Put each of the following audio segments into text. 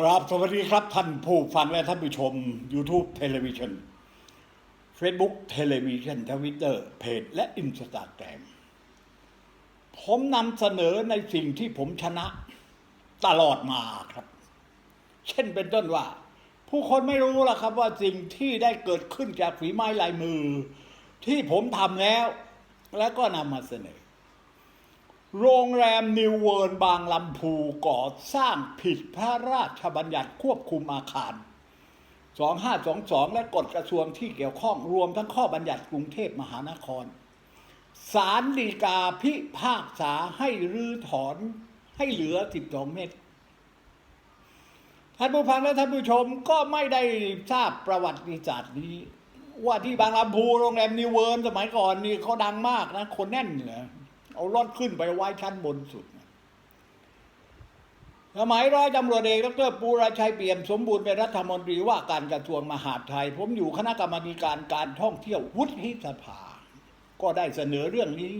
กราบสวัสดีครับท่านผู้ฟังและท่านผู้ชม YouTube เทเลวิชัน Facebook เทเลวิชันทวิตเตอร์เพจและอินสตาแกรมผมนำเสนอในสิ่งที่ผมชนะตลอดมาครับ เช่นเป็นต้นว่า ผู้คนไม่รู้ล่ะครับว่าสิ่งที่ได้เกิดขึ้นจากฝีไม้ลายมือ ที่ผมทำแล้ว แล้วก็นำมาเสนอ โรงแรมนิวเวิร์นบางลำพูก่อสร้างผิดพระราชบัญญัติควบคุมอาคาร 2522 และกฎกระทรวงที่เกี่ยวข้องรวมทั้งข้อบัญญัติกรุงเทพมหานคร ศาลฎีกาพิพากษาให้รื้อถอนให้เหลือ 12 เมตร ท่านผู้ฟังและท่านผู้ชมก็ไม่ได้ทราบประวัติศาสตร์นี้ ว่าที่บางลำพูโรงแรมนิวเวิร์นสมัยก่อนนี่เขาดังมากนะ คนแน่นเหนือ เอารถขึ้นไปไว้ชั้นบนสุดสมัยร้อยตำรวจเอกดรปูราชัยเปี่ยมสมบูรณ์เป็นรัฐมนตรีว่าการกระทรวงมหาดไทย ผมอยู่คณะกรรมการการท่องเที่ยววุฒิสภา ก็ได้เสนอเรื่องนี้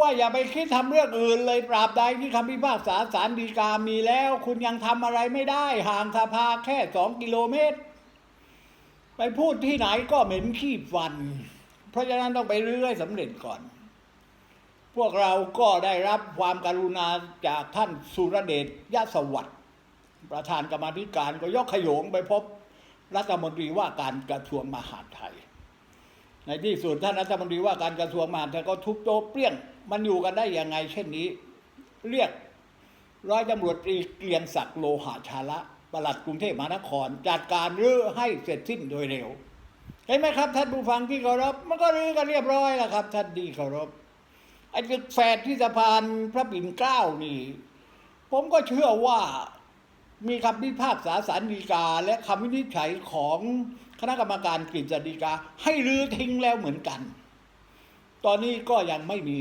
ว่าอย่าไปคิดทำเรื่องอื่นเลยปราบใดที่คำพิพากษาศาลฎีกามีแล้ว คุณยังทำอะไรไม่ได้ ห่างสภาแค่สองกิโลเมตร ไปพูดที่ไหนก็เหม็นขี้ฟัน เพราะฉะนั้นต้องไปเรื่อยสำเร็จก่อน พวกเราก็ได้รับความการุณาจากท่านสุรเดชยะสวัสดิ์ประธานกรรมธิการก็ยกขยงไปพบรัฐมนตรีว่าการกระทรวงมหาดไทย ในที่สุดท่านรัฐมนตรีว่าการกระทรวงมหาดไทยก็ทุบโต๊ะเปรี้ยง มันอยู่กันได้ยังไง เช่นนี้ เรียกร้อยตำรวจตรีเกรียงศักดิ์โลหะชาละปลัดกรุงเทพมหานคร จัดการรื้อให้เสร็จสิ้นโดยเร็วเห็นไหมครับ ท่านผู้ฟังที่เคารพมันก็รื้อกันเรียบร้อยแล้วครับ ท่านที่เคารพ ไอ้ตึกแฝดที่สะพานพระปิ่นเกล้านี่ ผมก็เชื่อว่ามีคำพิพากษาสารดีกา และคำวินิจฉัยของคณะกรรมการกฤษฎีกา ให้รื้อทิ้งแล้วเหมือนกัน ตอนนี้ก็ยังไม่มี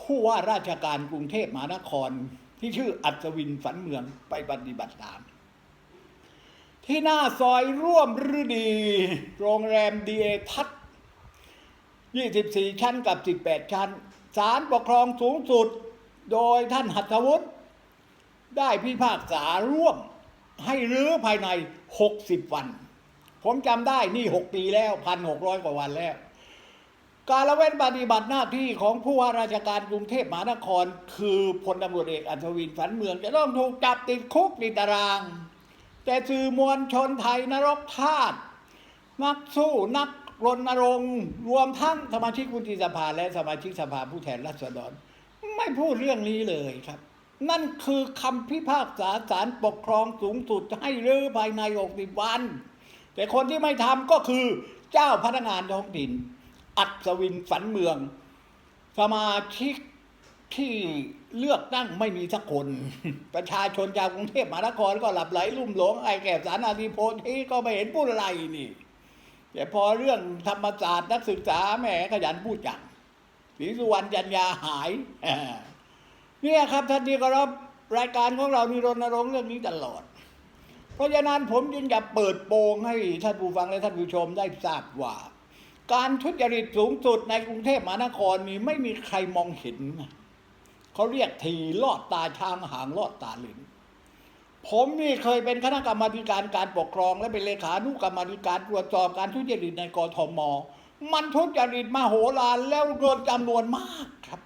ผู้ว่าราชการกรุงเทพมหานคร ที่ชื่ออัศวินฝันเมืองไปปฏิบัติตาม ที่หน้าซอยร่วมฤดี โรงแรมดีเอทัศน์24 ชั้นกับ 18 ชั้น ศาลปกครองสูงสุดโดยท่านหัตถวุฒิได้พิพากษาร่วมให้รื้อภายใน 60 วัน ผมจำได้นี่ 6 ปีแล้ว 1,600 กว่าวันแล้ว การละเว้นปฏิบัติหน้าที่ของผู้ว่าราชการกรุงเทพมหานคร คือพลตำรวจเอกอัศวินฝันเมือง จะต้องถูกจับติดคุกติดตาราง แต่สื่อมวลชนไทยนรกทาสนักสู้นัก รณรงค์รวมทั้งสมาชิกวุฒิสภาและสมาชิกสภาผู้แทนราษฎร ไม่พูดเรื่องนี้เลยครับ นั่นคือคำพิพากษาศาลปกครองสูงสุดให้รื้อภายใน60วัน แต่คนที่ไม่ทำก็คือเจ้าพนักงานท้องถิ่น อัศวินฝันเมือง สมาชิกที่เลือกตั้งไม่มีสักคน ประชาชนชาวกรุงเทพมหานครก็หลับไหลลุ่มหลงไอ้แก่สารอาธิโพธิก็ไม่เห็นพูดอะไรนี่ แต่พอเรื่องธรรมศาสตร์นักศึกษาแหมขยันพูดจังศรีสุวรรณจันยาหายเนี่ยครับท่านที่เคารพรายการของเรามีรณรงค์เรื่องนี้ตลอด เพราะฉะนั้นผมจึงอยากเปิดโปงให้ท่านผู้ฟังและท่านผู้ชมได้ทราบว่า การทุจริตสูงสุดในกรุงเทพมหานครนี่ไม่มีใครมองเห็น เขาเรียกทีลอดตาช้างหางลอดตาลิน ผมนี่เคยเป็นคณะกรรมาธิการการปกครอง และเป็นเลขานุกรรมาการตรวจสอบการทุจริตในกทม มันทุจริตมาโหฬารแล้วเกินจำนวนมากครับ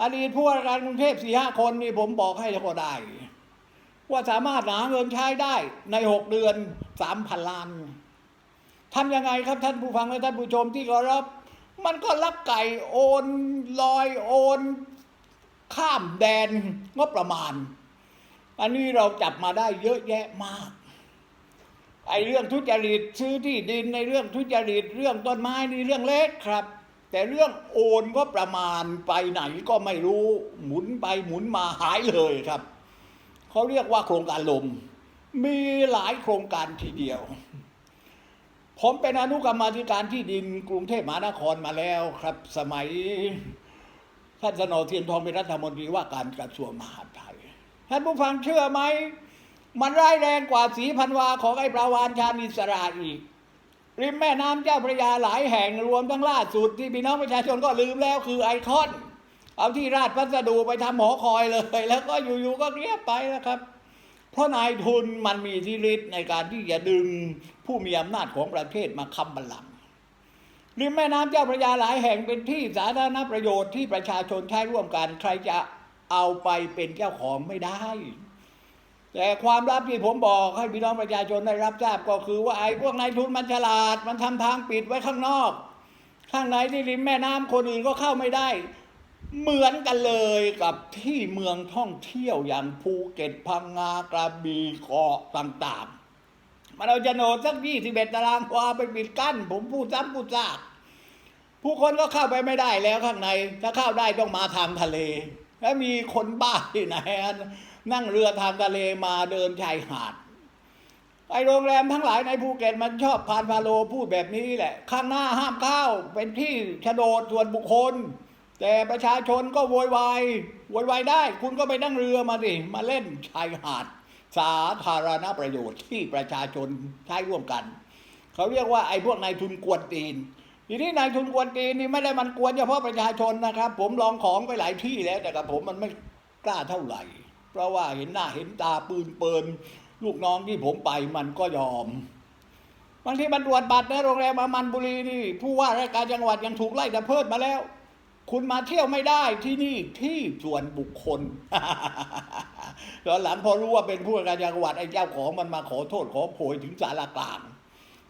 อดีตผู้ว่าการกรุงเทพสี่ห้าคนนี่ผมบอกให้ก็ได้ ว่าสามารถหาเงินใช้ได้ในหกเดือนสามพันล้านทำยังไงครับท่านผู้ฟังและท่านผู้ชมที่เคารพมันก็ลักไก่โอนลอยโอน ข้ามแดนงบประมาณ อันนี้เราจับมาได้เยอะแยะมาก ไอ้เรื่องทุจริตซื้อที่ดินในเรื่องทุจริตเรื่องต้นไม้นี่เรื่องเล็กครับ แต่เรื่องโอนก็ประมาณไปไหนก็ไม่รู้หมุนไปหมุนมาหายเลยครับเขาเรียกว่าโครงการลม มีหลายโครงการทีเดียว ผมเป็นอนุกรรมาธิการที่ดินกรุงเทพมหานครมาแล้วครับ สมัยท่านสนอเทียนทองเป็นรัฐมนตรีว่าการกระทรวงมหาดไทย ท่านผู้ฟังเชื่อไหม มันร้ายแรงกว่าสีพันวาของไอ้ปลาวานชาญอิสระอีก ริมแม่น้ำเจ้าพระยาหลายแห่งรวมทั้งล่าสุดที่พี่น้องประชาชนก็ลืมแล้วคือไอคอน เอาที่ราชพัสดุไปทำหอคอยเลย แล้วก็อยู่ๆก็เรียบไปแล้วครับ เพราะนายทุนมันมีที่ฤทธิ์ในการที่จะดึงผู้มีอำนาจของประเทศมาค้ำบัลลังก์ริมแม่น้ำเจ้าพระยาหลายแห่งเป็นที่สาธารณประโยชน์ที่ประชาชนใช้ร่วมกันใครจะ เอาไปเป็นเจ้าของไม่ได้ แต่ความลับที่ผมบอกให้พี่น้องประชาชนได้รับทราบก็คือว่าไอ้พวกนายทุนมันฉลาด มันทำทางปิดไว้ข้างนอก ข้างในที่ริมแม่น้ำคนอื่นก็เข้าไม่ได้ เหมือนกันเลยกับที่เมืองท่องเที่ยวอย่างภูเก็ตพังงากระบี่เกาะต่างๆมันเอาโฉนดสักยี่สิบเอ็ดตารางวาไปปิดกั้น ผมพูดซ้ำพูดซากผู้คนก็เข้าไปไม่ได้แล้วข้างใน ถ้าเข้าได้ต้องมาทางทะเล แล้วมีคนบ้าที่ไหนนั่งเรือทางทะเลมาเดินชายหาดไอโรงแรมทั้งหลายในภูเก็ตมันชอบพานพาโลพูดแบบนี้แหละ ข้างหน้าห้ามเข้าเป็นที่โฉนดส่วนบุคคล แต่ประชาชนก็โวยวายโวยวายได้ คุณก็ไปนั่งเรือมาสิมาเล่นชายหาด สาธารณประโยชน์ที่ประชาชนใช้ร่วมกัน เขาเรียกว่าไอ้พวกนายทุนกวนตีน ทีนี้นายทุนกวนตีนนี่ไม่ได้มันกวนเฉพาะประชาชนนะครับ ผมลองของไปหลายที่แล้ว แต่กับผมมันไม่กล้าเท่าไหร่ เพราะว่าเห็นหน้าเห็นตาปืนเปินลูกน้องที่ผมไปมันก็ยอมบางทีมันตรวจบัตรในโรงแรมอามันบุรีนี่ ผู้ว่าราชการจังหวัดยังถูกไล่ดับเพิดมาแล้ว คุณมาเที่ยวไม่ได้ที่นี่ที่ส่วนบุคคลตอนหลังพอรู้ว่าเป็นผู้ว่าการจังหวัดไอ้เจ้าของมันมาขอโทษขอโพยถึงสารกลาง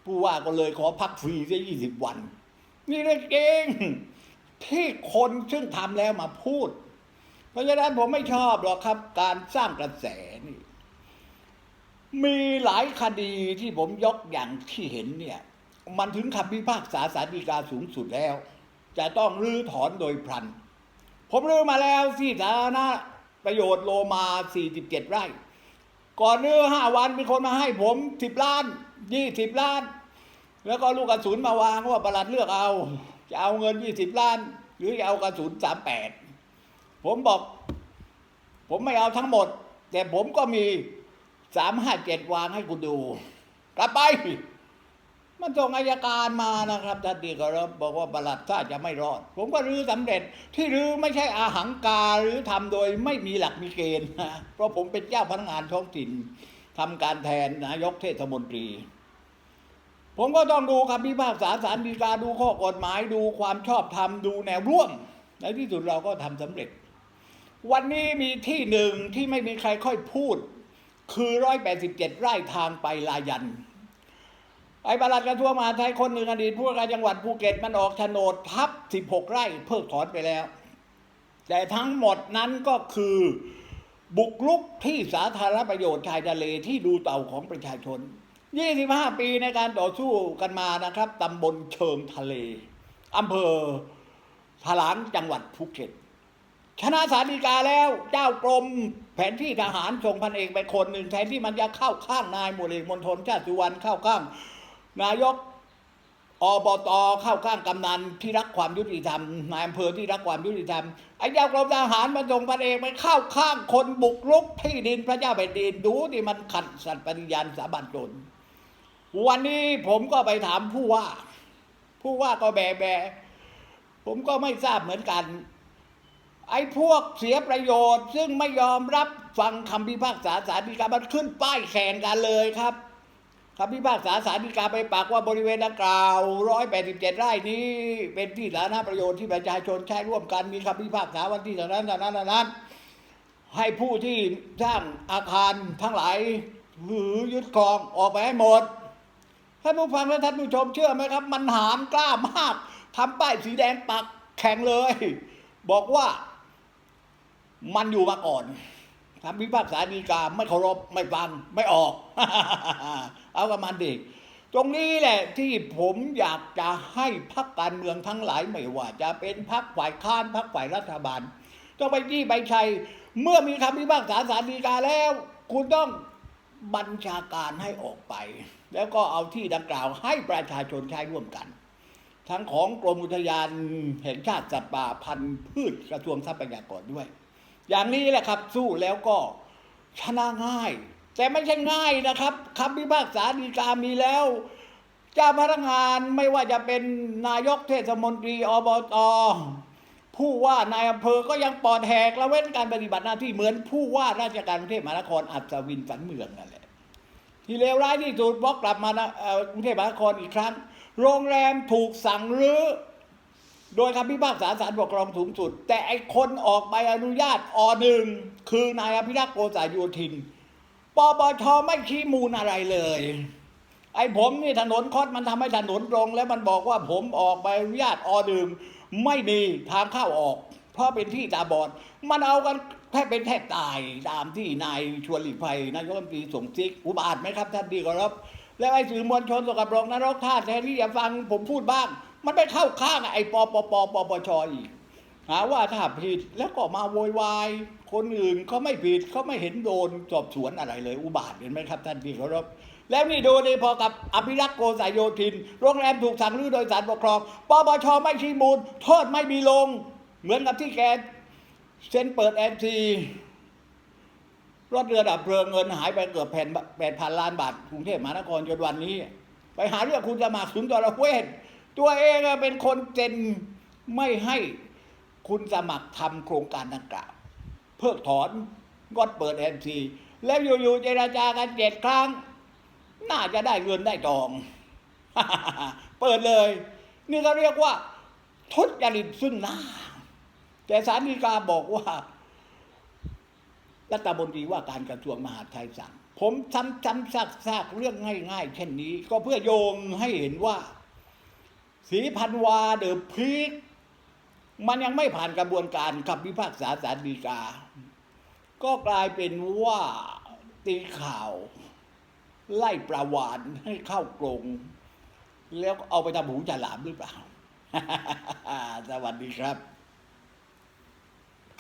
ผู้ว่าก็เลยขอพักฟรีซะยี่สิบวัน นี่เรื่องเองที่คนซึ่งทำแล้วมาพูด เพราะฉะนั้นผมไม่ชอบหรอกครับ การสร้างกระแสนี่ มีหลายคดีที่ผมยกอย่างที่เห็นเนี่ย มันถึงคำพิพากษาสารดีกาสูงสุดแล้ว จะต้องรื้อถอนโดยพลัน ผมรื้อมาแล้วที่สาธารณประโยชน์โลมา 47 ไร่ ก่อนรื้อห้าวันมีคนมาให้ผม 10 ล้าน 20 ล้าน แล้วก็ลูกกระสุนมาวางว่าประหลัดเลือกเอา จะเอาเงิน20ล้าน หรือจะเอากระสุน38ผมบอก ผมไม่เอาทั้งหมด แต่ผมก็มีสามห้าเจ็ดวางให้คุณดู กลับไป มันส่งอายการมานะครับท่านดีก็รับบอกว่าประหลัดถ้าจะไม่รอด ผมก็รื้อสำเร็จที่รื้อไม่ใช่อาหังการหรือทำโดยไม่มีหลักมีเกณฑ์นะเพราะผมเป็นเจ้าพนักงานท้องถิ่นทำการแทนนายกเทศมนตรี ผมก็ต้องดูคำพิพากษาสารดีกาดูข้อกฎหมายดูความชอบธรรมดูแนวร่วม ในที่สุดเราก็ทำสำเร็จ วันนี้มีที่หนึ่งที่ไม่มีใครค่อยพูด คือร้อยแปดสิบเจ็ดไร่ทางไปลายัน ไอ้บาลัดกระทรวงมหาดไทยคนหนึ่งอดีตผู้ว่าการจังหวัดภูเก็ตมันออกโฉนดทับสิบหกไร่เพิกถอนไปแล้ว แต่ทั้งหมดนั้นก็คือบุกรุกที่สาธารณประโยชน์ชายทะเลที่ดูเต่าของประชาชน 25 ปีในการต่อสู้กันมานะครับตำบลเชิงทะเลอำเภอถลางจังหวัดภูเก็ต ชนะสารดีกาแล้วเจ้ากรมแผนที่ทหารส่งพันเอกไปคนหนึ่งแทนที่มันจะเข้าข้างนายหมวดเอกมณฑลชาติสุวรรณเข้าข้าง นายกอบตเข้าข้างกำนันที่รักความยุติธรรมนายอำเภอที่รักความยุติธรรมไอ้เจ้ากรมทหารมันส่งพันเอกไปเข้าข้างคนบุกรุกที่ดินพระเจ้าแผ่นดินดูดิมันขัดสัตย์ปฏิญาณสาบันตน วันนี้ผมก็ไปถามผู้ว่า ผู้ว่าก็แบแบ ผมก็ไม่ทราบเหมือนกัน ไอ้พวกเสียประโยชน์ ซึ่งไม่ยอมรับฟังคำพิพากษาศาลฎีกามันขึ้นป้ายแข่งกันเลยครับคำพิพากษาศาลฎีกาไปปากว่าบริเวณดังกล่าว 187 ไร่นี้ เป็นที่สาธารณประโยชน์ที่ประชาชนใช้ร่วมกัน มีคำพิพากษาวันที่เท่านั้นเท่านั้นเท่านั้น ให้ผู้ที่สร้างอาคารทั้งหลายหือยึดครองออกไปให้หมด ท่านผู้ฟังและท่านผู้ชมเชื่อไหมครับ มันหามกล้ามากทำป้ายสีแดงปักแข่งเลย บอกว่ามันอยู่มาก่อนคำพิพากษาฎีกาไม่เคารพไม่ฟังไม่ออก เอากับมันเด็กตรงนี้แหละที่ผมอยากจะให้พักการเมืองทั้งหลายไม่ว่า จะเป็นพักฝ่ายค้านพักฝ่ายรัฐบาลต้องไปที่ไปชัย เมื่อมีคำพิพากษาศาลฎีกาแล้ว คุณต้องบัญชาการให้ออกไป แล้วก็เอาที่ดังกล่าวให้ประชาชนใช้ร่วมกัน ทั้งของกรมอุทยานแห่งชาติสัตว์ป่าพันธุ์พืชกระทรวงทรัพยากรด้วย อย่างนี้แหละครับสู้แล้วก็ชนะง่าย แต่ไม่ใช่ง่ายนะครับคำพิพากษาฎีกามีแล้วเจ้าพนักงานไม่ว่าจะเป็นนายกเทศมนตรีอบตผผู้ว่านายอำเภอก็ยังปลอดแหกละเว้นการปฏิบัติหน้าที่เหมือนผู้ว่าราชการกรุงเทพมหานครอัศวินฝันเมืองนั่นแหละ ที่เลวร้ายที่สุดบล็อกกลับมานะเอ่อกรุงเทพมหานครอีกครั้ง โรงแรมถูกสั่งรื้อโดยคำพิพากษาศาลปกครองสูงสุด แต่ไอคนออกใบอนุญาตอหนึ่งคือนายอภิรักษ์โกษาโยธินปปชไม่ชี้มูลอะไรเลย ไอผมนี่ถนนคอดมันทำให้ถนนตรง แล้วมันบอกว่าผมออกใบอนุญาตอหนึ่งไม่มีทางเข้าออก ราะเป็นที่ตาบอด มันเอากันแทบเป็นแทบตายตามที่นายชวนหลีกภัยนายกรัฐมนตรีส่งซิกอุบาทไหมครับ ท่านดีกรับ แล้วไอ้สื่อมวลชนสกปรกนรกท่าแทนที่จะฟังผมพูดบ้าง มันไปเข้าข้างไอ้ปปปปปชอีกหาว่าถ้าผิดแล้วก็มาโวยวายคนอื่นเขาไม่ผิดเขาไม่เห็นโดนสอบสวนอะไรเลย อุบาทเห็นไหมครับท่านที่เคารพแล้วนี่ดูนี่พอกับอภิรักษ์โกษายโยธิน โรงแรมถูกสั่งรื้อโดยศาลปกครองปปชไม่ชี้มูลโทษไม่มีลง เหมือนกับที่แกเซ็นเปิดแอนซีรถเรือดับเพลิงเงินหายไปเกือบแผ่นแปดพันล้านบาทกรุงเทพมหานครจนวันนี้ ไปหาเรื่องคุณสมัครสุนทรเวชตัวเองเป็นคนเซ็นไม่ให้คุณสมัครทำโครงการดังกล่าว เพิกถอนงดเปิดแอนซีแล้วอยู่ๆเจราจากันเจ็ดครั้ง น่าจะได้เงินได้ทอง เปิดเลย นี่ก็เรียกว่าทุจริตซึ่งหน้า แต่สารดีกาบอกว่ารัฐมนตรีว่าการกระทรวงมหาดไทยสั่ง ผมซ้ำซ้ำซากซากเรื่องง่าย ๆ เช่นนี้ ก็เพื่อโยงให้เห็นว่าสีพันวาเดอะพีคมันยังไม่ผ่านกระบวนการคำพิพากษาสารดีกา ก็กลายเป็นว่าตีข่าว ไล่ประวานให้เข้ากรงแล้วเอาไปทำหูฉลามหรือเปล่า สวัสดีครับ